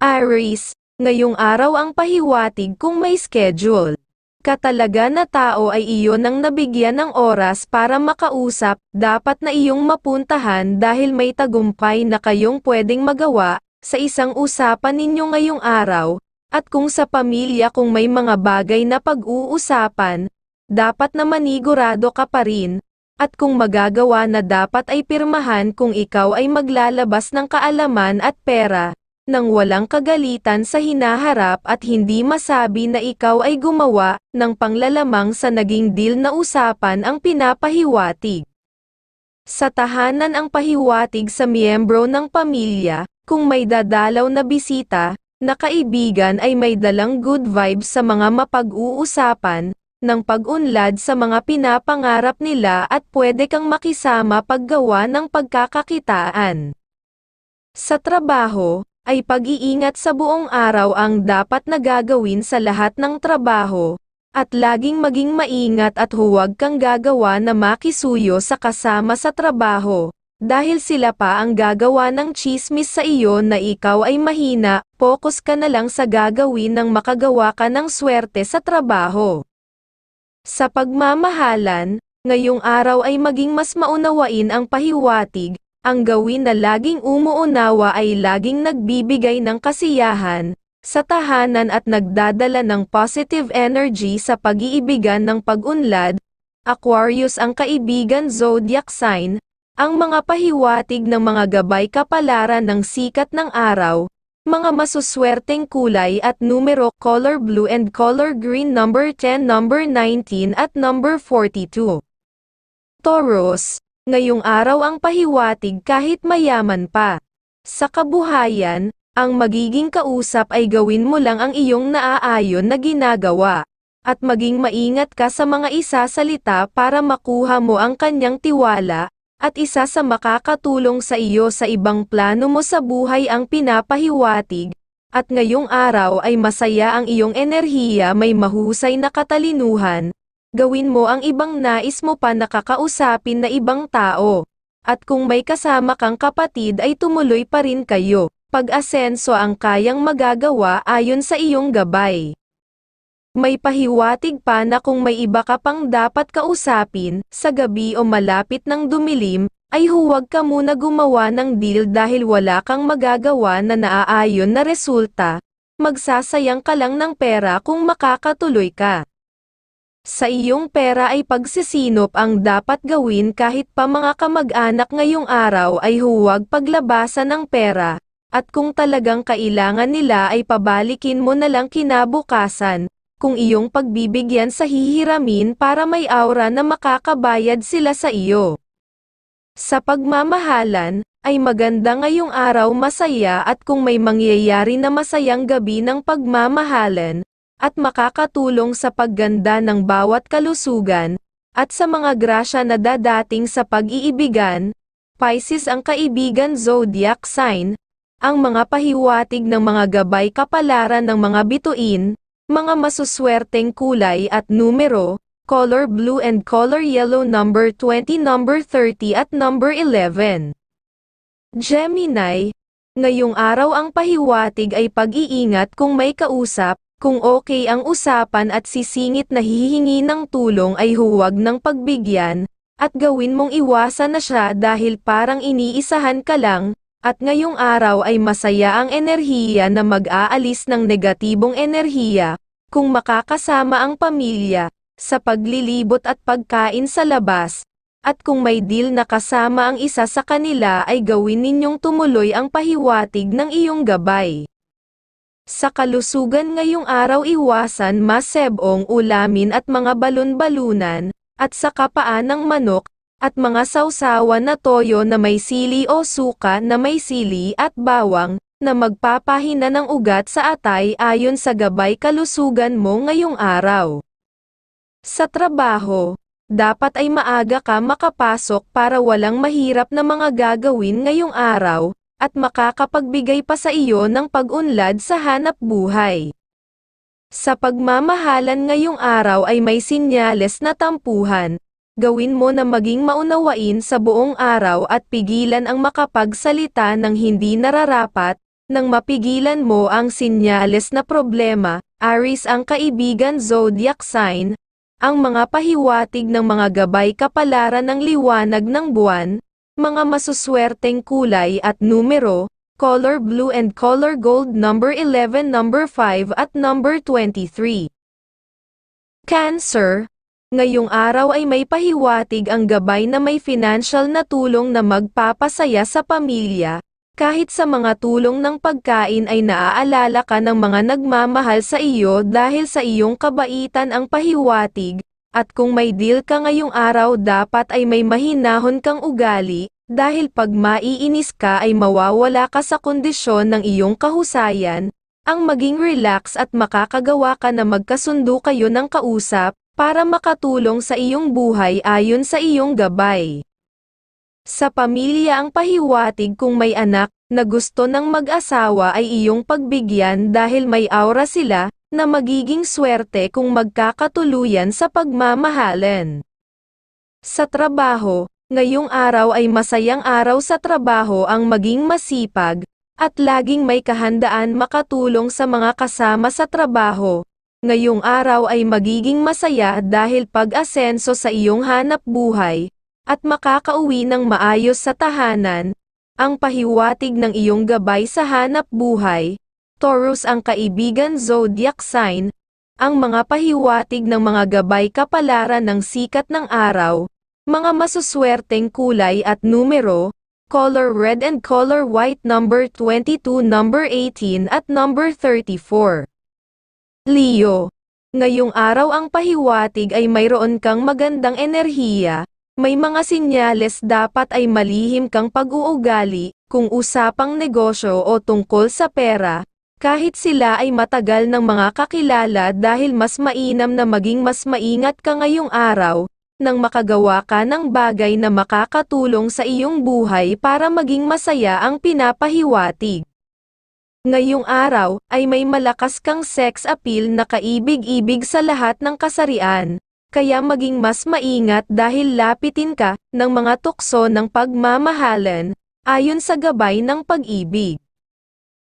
Aries, ngayong araw ang pahiwatig kung may schedule. Katalaga na tao ay iyon ang nabigyan ng oras para makausap, dapat na iyong mapuntahan dahil may tagumpay na kayong pwedeng magawa, sa isang usapan ninyo ngayong araw, at kung sa pamilya kung may mga bagay na pag-uusapan, dapat na manigurado ka pa rin, at kung magagawa na dapat ay pirmahan kung ikaw ay maglalabas ng kaalaman at pera, nang walang kagalitan sa hinaharap at hindi masabi na ikaw ay gumawa ng panglalamang sa naging deal na usapan ang pinapahiwatig. Sa tahanan ang pahiwatig sa miyembro ng pamilya, kung may dadalaw na bisita, na kaibigan ay may dalang good vibes sa mga mapag-uusapan, ng pag-unlad sa mga pinapangarap nila at pwede kang makisama paggawa ng pagkakakitaan. Sa trabaho, ay pag-iingat sa buong araw ang dapat na gagawin sa lahat ng trabaho, at laging maging maingat at huwag kang gagawa na makisuyo sa kasama sa trabaho, dahil sila pa ang gagawa ng chismis sa iyo na ikaw ay mahina, focus ka na lang sa gagawin ng makagawa ka ng swerte sa trabaho. Sa pagmamahalan, ngayong araw ay maging mas maunawain ang pahiwatig, ang gawin na laging umuunawa ay laging nagbibigay ng kasiyahan, sa tahanan at nagdadala ng positive energy sa pag-iibigan ng pag-unlad, Aquarius ang kaibigan zodiac sign, ang mga pahiwatig ng mga gabay kapalaran ng sikat ng araw, mga masuswerteng kulay at numero color blue and color green number 10 number 19 at number 42. Taurus, ngayong araw ang pahiwatig kahit mayaman pa. Sa kabuhayan, ang magiging kausap ay gawin mo lang ang iyong naaayon na ginagawa. At maging maingat ka sa mga isasalita para makuha mo ang kanyang tiwala, at isa sa makakatulong sa iyo sa ibang plano mo sa buhay ang pinapahiwatig, at ngayong araw ay masaya ang iyong enerhiya may mahusay na katalinuhan, gawin mo ang ibang nais mo pa nakakausapin na ibang tao. At kung may kasama kang kapatid ay tumuloy pa rin kayo, pag-asenso ang kayang magagawa ayon sa iyong gabay. May pahiwatig pa na kung may iba ka pang dapat kausapin, sa gabi o malapit ng dumilim, ay huwag ka muna gumawa ng deal dahil wala kang magagawa na naaayon na resulta, magsasayang ka lang ng pera kung makakatuloy ka. Sa iyong pera ay pagsisinop ang dapat gawin kahit pa mga kamag-anak ngayong araw ay huwag paglabasan ng pera, at kung talagang kailangan nila ay pabalikin mo na lang kinabukasan, kung iyong pagbibigyan sa hihiramin para may aura na makakabayad sila sa iyo. Sa pagmamahalan, ay maganda ngayong araw masaya at kung may mangyayari na masayang gabi ng pagmamahalan, at makakatulong sa pagganda ng bawat kalusugan, at sa mga grasya na dadating sa pag-iibigan, Pisces ang kaibigan zodiac sign, ang mga pahiwatig ng mga gabay kapalaran ng mga bituin, mga masuswerteng kulay at numero, color blue and color yellow number 20 number 30 at number 11. Gemini, ngayong araw ang pahiwatig ay pag-iingat kung may kausap, kung okay ang usapan at sisingit na hihingi ng tulong ay huwag ng pagbigyan, at gawin mong iwasan na siya dahil parang iniisahan ka lang, at ngayong araw ay masaya ang enerhiya na mag-aalis ng negatibong enerhiya, kung makakasama ang pamilya, sa paglilibot at pagkain sa labas, at kung may deal na kasama ang isa sa kanila ay gawin ninyong tumuloy ang pahiwatig ng iyong gabay. Sa kalusugan ngayong araw iwasan masebong ulamin at mga balon-balunan, at sa kapaan ng manok, at mga sausawan na toyo na may sili o suka na may sili at bawang, na magpapahina ng ugat sa atay ayon sa gabay kalusugan mo ngayong araw. Sa trabaho, dapat ay maaga ka makapasok para walang mahirap na mga gagawin ngayong araw, at makakapagbigay pa sa iyo ng pag-unlad sa hanap buhay. Sa pagmamahalan ngayong araw ay may sinyales na tampuhan, gawin mo na maging maunawain sa buong araw at pigilan ang makapagsalita ng hindi nararapat, Nang mapigilan mo ang sinyales na problema, Aries ang kaibigan zodiac sign, ang mga pahiwatig ng mga gabay kapalaran ng liwanag ng buwan, mga masuswerteng kulay at numero, color blue and color gold number 11 number 5 at number 23. Cancer, ngayong araw ay may pahiwatig ang gabay na may financial na tulong na magpapasaya sa pamilya, kahit sa mga tulong ng pagkain ay naaalala ka ng mga nagmamahal sa iyo dahil sa iyong kabaitan ang pahiwatig, at kung may deal ka ngayong araw dapat ay may mahinahon kang ugali, dahil pag maiinis ka ay mawawala ka sa kondisyon ng iyong kahusayan, ang maging relax at makakagawa ka na magkasundo kayo ng kausap, para makatulong sa iyong buhay ayon sa iyong gabay. Sa pamilya ang pahiwatig kung may anak na gusto ng mag-asawa ay iyong pagbigyan dahil may aura sila na magiging swerte kung magkakatuluyan sa pagmamahalan. Sa trabaho, ngayong araw ay masayang araw sa trabaho ang maging masipag, at laging may kahandaan makatulong sa mga kasama sa trabaho. Ngayong araw ay magiging masaya dahil pag-asenso sa iyong hanap buhay, at makakauwi ng maayos sa tahanan, ang pahiwatig ng iyong gabay sa hanap buhay, Taurus ang kaibigan zodiac sign, ang mga pahiwatig ng mga gabay kapalaran ng sikat ng araw, mga masuswerteng kulay at numero, color red and color white number 22 number 18 at number 34. Leo, ngayong araw ang pahiwatig ay mayroon kang magandang enerhiya, may mga sinyales dapat ay malihim kang pag-uugali, kung usapang negosyo o tungkol sa pera, kahit sila ay matagal ng mga kakilala dahil mas mainam na maging mas maingat ka ngayong araw, nang makagawa ka ng bagay na makakatulong sa iyong buhay para maging masaya ang pinapahiwatig. Ngayong araw, ay may malakas kang sex appeal na kaibig-ibig sa lahat ng kasarian, kaya maging mas maingat dahil lapitin ka ng mga tukso ng pagmamahalan, ayon sa gabay ng pag-ibig.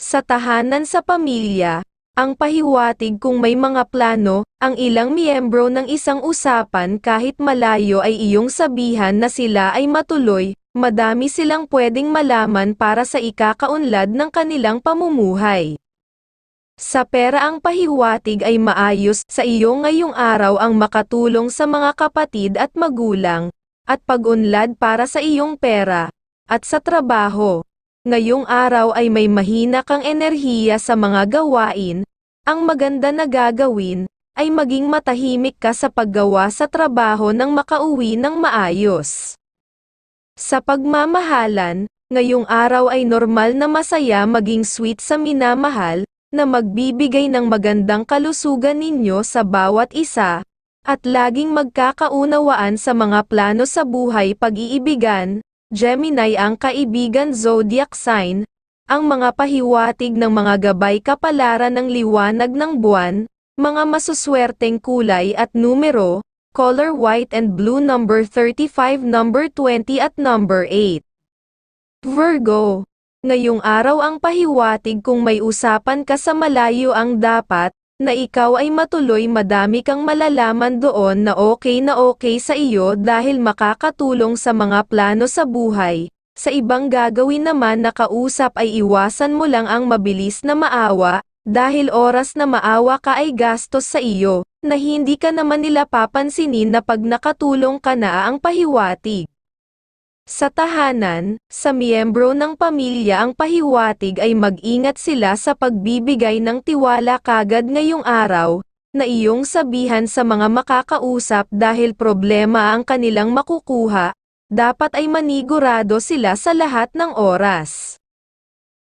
Sa tahanan sa pamilya, ang pahiwatig kung may mga plano, ang ilang miyembro ng isang usapan kahit malayo ay iyong sabihan na sila ay matuloy, madami silang pwedeng malaman para sa ikakaunlad ng kanilang pamumuhay. Sa pera ang pahiwatig ay maayos sa iyo ngayong araw ang makatulong sa mga kapatid at magulang, at pag-unlad para sa iyong pera, at sa trabaho. Ngayong araw ay may mahina kang enerhiya sa mga gawain, ang maganda na gagawin, ay maging matahimik ka sa paggawa sa trabaho nang makauwi ng maayos. Sa pagmamahalan, ngayong araw ay normal na masaya maging sweet sa minamahal, na magbibigay ng magandang kalusugan ninyo sa bawat isa, at laging magkakaunawaan sa mga plano sa buhay pag-iibigan, Gemini ang kaibigan zodiac sign, ang mga pahiwatig ng mga gabay kapalaran ng liwanag ng buwan, mga masuswerteng kulay at numero, color white and blue number 35 number 20 at number 8. Virgo, ngayong araw ang pahiwatig kung may usapan ka sa malayo ang dapat, na ikaw ay matuloy madami kang malalaman doon na okay na okay sa iyo dahil makakatulong sa mga plano sa buhay. Sa ibang gagawin naman na kausap ay iwasan mo lang ang mabilis na maawa, dahil oras na maawa ka ay gastos sa iyo, na hindi ka naman nila papansinin na pag nakatulong ka na ang pahiwatig. Sa tahanan, sa miyembro ng pamilya ang pahiwatig ay mag-ingat sila sa pagbibigay ng tiwala kagad ngayong araw, na iyong sabihan sa mga makakausap dahil problema ang kanilang makukuha, dapat ay manigurado sila sa lahat ng oras.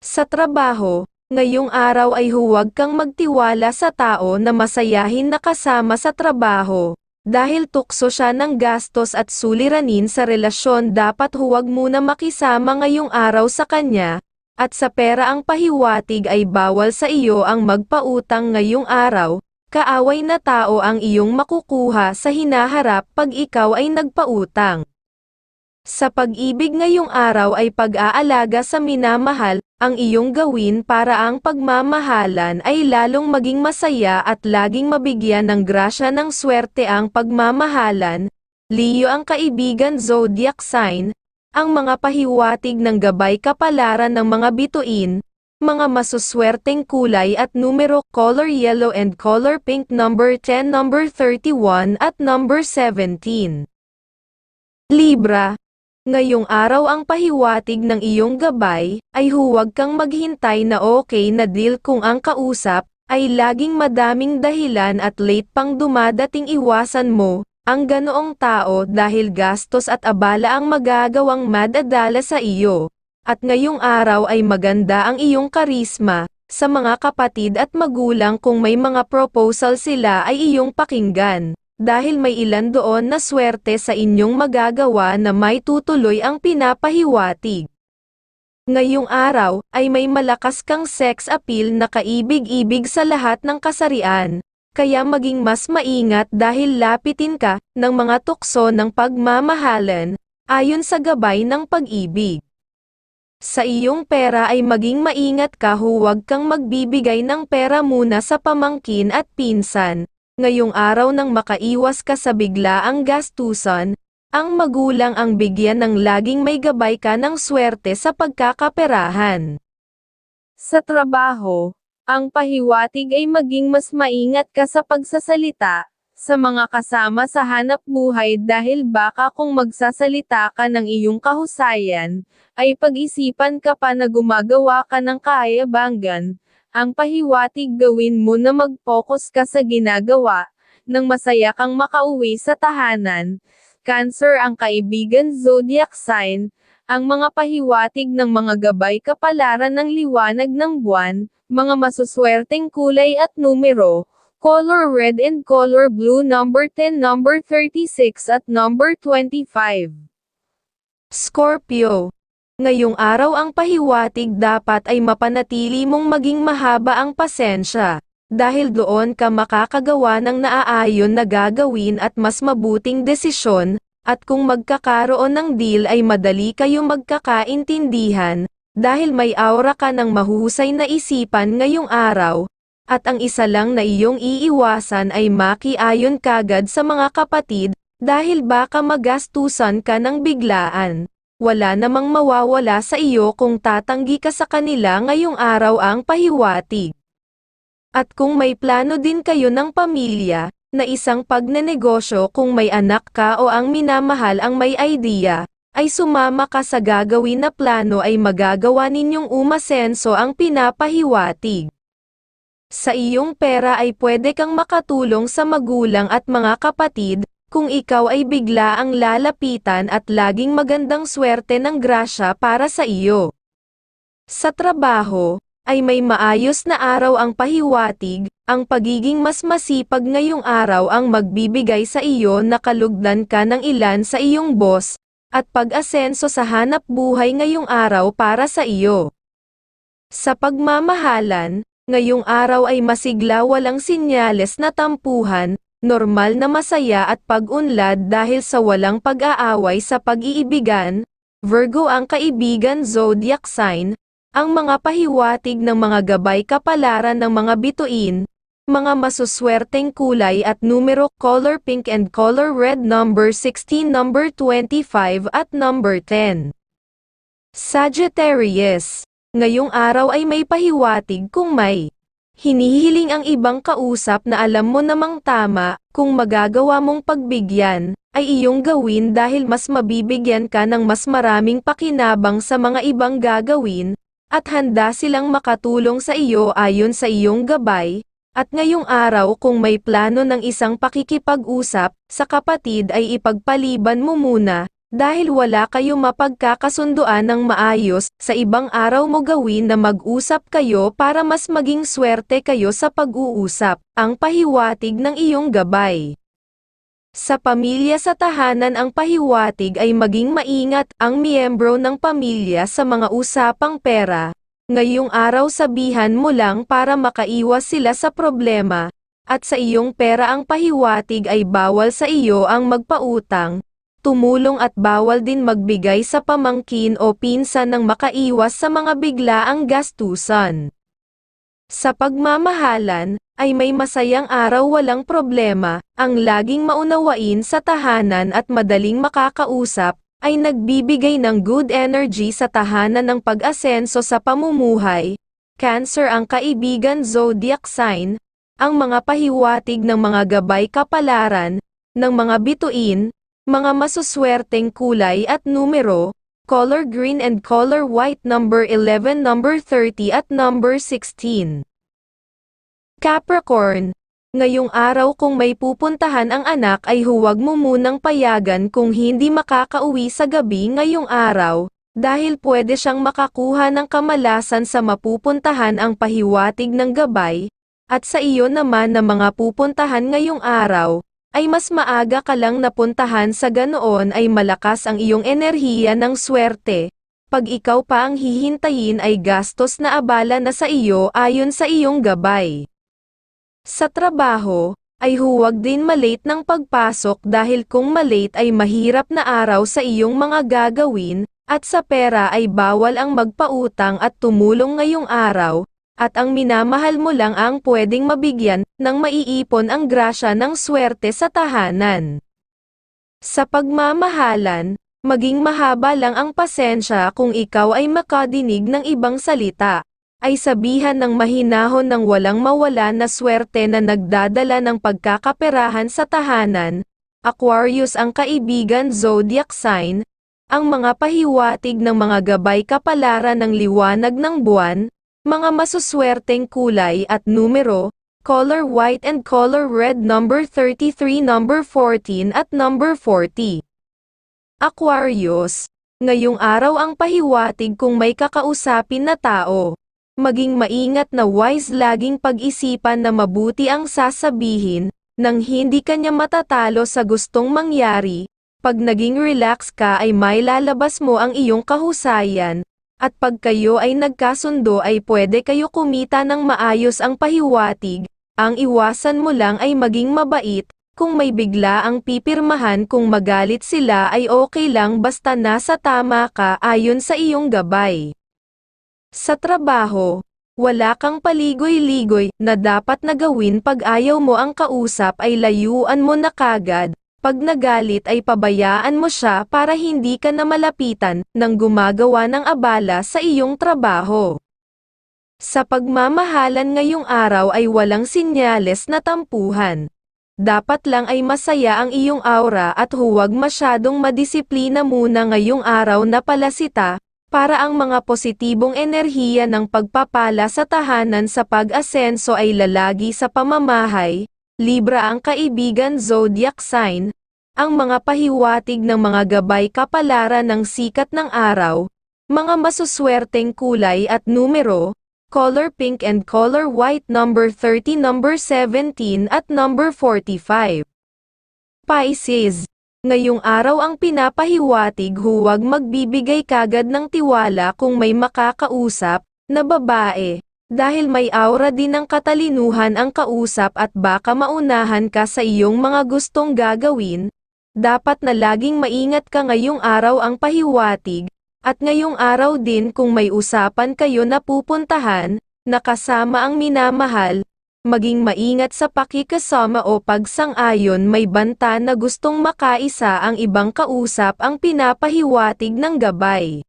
Sa trabaho, ngayong araw ay huwag kang magtiwala sa tao na masayahin na kasama sa trabaho, dahil tukso siya ng gastos at suliranin sa relasyon dapat huwag muna makisama ngayong araw sa kanya, at sa pera ang pahiwatig ay bawal sa iyo ang magpautang ngayong araw, kaaway na tao ang iyong makukuha sa hinaharap pag ikaw ay nagpautang. Sa pag-ibig ngayong araw ay pag-aalaga sa minamahal, ang iyong gawin para ang pagmamahalan ay lalong maging masaya at laging mabigyan ng grasya ng swerte ang pagmamahalan. Leo ang kaibigan zodiac sign, ang mga pahiwatig ng gabay kapalaran ng mga bituin, mga masuswerteng kulay at numero color yellow and color pink number 10 number 31 at number 17. Libra, Ngayong araw ang pahiwatig ng iyong gabay, ay huwag kang maghintay na okay na deal kung ang kausap, ay laging madaming dahilan at late pang dumadating iwasan mo, ang ganoong tao dahil gastos at abala ang magagawang madadala sa iyo. At ngayong araw ay maganda ang iyong karisma, sa mga kapatid at magulang kung may mga proposal sila ay iyong pakinggan dahil may ilan doon na swerte sa inyong magagawa na may tutuloy ang pinapahiwatig. Ngayong araw, ay may malakas kang sex appeal na kaibig-ibig sa lahat ng kasarian, kaya maging mas maingat dahil lapitin ka ng mga tukso ng pagmamahalan, ayon sa gabay ng pag-ibig. Sa iyong pera ay maging maingat ka huwag kang magbibigay ng pera muna sa pamangkin at pinsan, ngayong araw nang makaiwas ka sa biglaang gastusan, ang magulang ang bigyan ng laging may gabay ka ng swerte sa pagkakaperahan. Sa trabaho, ang pahiwatig ay maging mas maingat ka sa pagsasalita, sa mga kasama sa hanap buhay dahil baka kung magsasalita ka ng iyong kahusayan, ay pag-isipan ka pa na gumagawa ka ng kaayabanggan, ang pahiwatig gawin mo na mag-focus ka sa ginagawa, nang masaya kang makauwi sa tahanan. Cancer ang kaibigan zodiac sign, ang mga pahiwatig ng mga gabay kapalaran ng liwanag ng buwan, mga masuswerteng kulay at numero, color red and color blue number 10 number 36 at number 25. Scorpio Ngayong araw ang pahiwatig dapat ay mapanatili mong maging mahaba ang pasensya, dahil doon ka makakagawa ng naaayon na gagawin at mas mabuting desisyon, at kung magkakaroon ng deal ay madali kayo magkakaintindihan, dahil may aura ka ng mahuhusay na isipan ngayong araw, at ang isa lang na iyong iiwasan ay makiayon kagad sa mga kapatid, dahil baka magastusan ka ng biglaan wala namang mawawala sa iyo kung tatanggi ka sa kanila ngayong araw ang pahiwatig. At kung may plano din kayo ng pamilya, na isang pagnenegosyo kung may anak ka o ang minamahal ang may idea, ay sumama ka sa gagawin na plano ay magagawa ninyong umasenso ang pinapahiwatig. Sa iyong pera ay pwede kang makatulong sa magulang at mga kapatid, kung ikaw ay bigla ang lalapitan at laging magandang swerte ng grasya para sa iyo. Sa trabaho, ay may maayos na araw ang pahiwatig, ang pagiging mas masipag ngayong araw ang magbibigay sa iyo na kalugdan ka ng ilan sa iyong boss, at pag-asenso sa hanap buhay ngayong araw para sa iyo. Sa pagmamahalan, ngayong araw ay masigla walang sinyales na tampuhan, normal na masaya at pag-unlad dahil sa walang pag-aaway sa pag-iibigan, Virgo ang kaibigan zodiac sign, ang mga pahiwatig ng mga gabay kapalaran ng mga bituin, mga masuswerteng kulay at numero color pink and color red number 16 number 25 at number 10. Sagittarius, ngayong araw ay may pahiwatig kung may Hinihiling ang ibang kausap na alam mo namang tama, kung magagawa mong pagbigyan, ay iyong gawin dahil mas mabibigyan ka ng mas maraming pakinabang sa mga ibang gagawin, at handa silang makatulong sa iyo ayon sa iyong gabay, at ngayong araw kung may plano ng isang pakikipag-usap, sa kapatid ay ipagpaliban mo muna, dahil wala kayo mapagkakasunduan ng maayos, sa ibang araw mo gawin na mag-usap kayo para mas maging swerte kayo sa pag-uusap, ang pahiwatig ng iyong gabay. Sa pamilya sa tahanan ang pahiwatig ay maging maingat ang miyembro ng pamilya sa mga usapang pera. Ngayong araw sabihan mo lang para makaiwas sila sa problema, at sa iyong pera ang pahiwatig ay bawal sa iyo ang magpautang, tumulong at bawal din magbigay sa pamangkin o pinsan ng makaiwas sa mga biglaang gastusan. Sa pagmamahalan, ay may masayang araw walang problema, ang laging maunawain sa tahanan at madaling makakausap, ay nagbibigay ng good energy sa tahanan ng pag-asenso sa pamumuhay. Cancer ang kaibigan zodiac sign, ang mga pahiwatig ng mga gabay kapalaran, ng mga bituin, mga masuswerteng kulay at numero, color green and color white number 11 number 30 at number 16. Capricorn, ngayong araw kung may pupuntahan ang anak ay huwag mo munang payagan kung hindi makakauwi sa gabi ngayong araw, dahil pwede siyang makakuha ng kamalasan sa mapupuntahan ang pahiwatig ng gabay, at sa iyo naman na mga pupuntahan ngayong araw, ay mas maaga ka lang napuntahan sa ganoon ay malakas ang iyong enerhiya ng swerte. Pag ikaw pa ang hihintayin ay gastos na abala na sa iyo ayon sa iyong gabay. Sa trabaho, ay huwag din malate ng pagpasok dahil kung malate ay mahirap na araw sa iyong mga gagawin, at sa pera ay bawal ang magpautang at tumulong ngayong araw, at ang minamahal mo lang ang pwedeng mabigyan ng maiipon ang grasya ng swerte sa tahanan. Sa pagmamahalan, maging mahaba lang ang pasensya kung ikaw ay makadinig ng ibang salita, ay sabihan ng mahinahon ng walang mawala na swerte na nagdadala ng pagkakaperahan sa tahanan, Aquarius ang kaibigan zodiac sign, ang mga pahiwatig ng mga gabay kapalaran ng liwanag ng buwan, mga masuswerteng kulay at numero, color white and color red number 33 number 14 at number 40. Aquarius, ngayong araw ang pahiwatig kung may kakausapin na tao. Maging maingat na wise laging pag-isipan na mabuti ang sasabihin, nang hindi kanya matatalo sa gustong mangyari, pag naging relax ka ay may lalabas mo ang iyong kahusayan, at pag kayo ay nagkasundo ay pwede kayo kumita ng maayos ang pahiwatig, ang iwasan mo lang ay maging mabait, kung may bigla ang pipirmahan kung magalit sila ay okay lang basta nasa tama ka ayon sa iyong gabay. Sa trabaho, wala kang paligoy-ligoy na dapat na gawin pag ayaw mo ang kausap ay layuan mo na kagad, pag nagalit ay pabayaan mo siya para hindi ka na malapitan ng gumagawa ng abala sa iyong trabaho. Sa pagmamahalan ngayong araw ay walang sinyales na tampuhan. Dapat lang ay masaya ang iyong aura at huwag masyadong madisiplina muna ngayong araw na palasita, para ang mga positibong enerhiya ng pagpapala sa tahanan sa pag-asenso ay lalagi sa pamamahay, Libra ang kaibigan zodiac sign, ang mga pahiwatig ng mga gabay kapalaran ng sikat ng araw, mga masuswerteng kulay at numero, color pink and color white number 30 number 17 at number 45. Pisces, ngayong araw ang pinapahiwatig huwag magbibigay kagad ng tiwala kung may makakausap, na babae, dahil may aura din ng katalinuhan ang kausap at baka maunahan ka sa iyong mga gustong gagawin, dapat na laging maingat ka ngayong araw ang pahiwatig, at ngayong araw din kung may usapan kayo na pupuntahan, nakasama ang minamahal, maging maingat sa pakikasama o pagsang-ayon may banta na gustong makaisa ang ibang kausap ang pinapahiwatig ng gabay.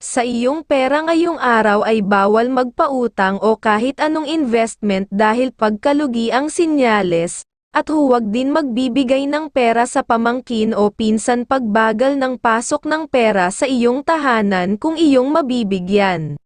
Sa iyong pera ngayong araw ay bawal magpautang o kahit anong investment dahil pagkalugi ang sinyales, at huwag din magbibigay ng pera sa pamangkin o pinsan pagbagal ng pasok ng pera sa iyong tahanan kung iyong mabibigyan.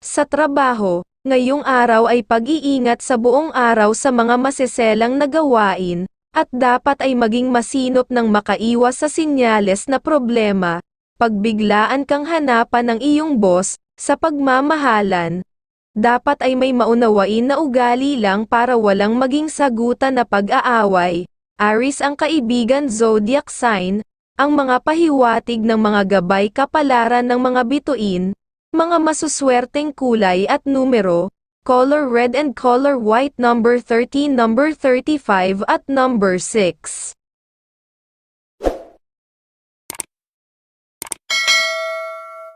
Sa trabaho, ngayong araw ay pag-iingat sa buong araw sa mga maseselang na gawain, at dapat ay maging masinop ng makaiwas sa sinyales na problema, pagbiglaan kang hanapan ng iyong boss, sa pagmamahalan, dapat ay may maunawain na ugali lang para walang maging sagutan na pag-aaway. Aris ang kaibigan zodiac sign, ang mga pahiwatig ng mga gabay kapalaran ng mga bituin, mga masuswerteng kulay at numero, color red and color white number 13 number 35 at number 6.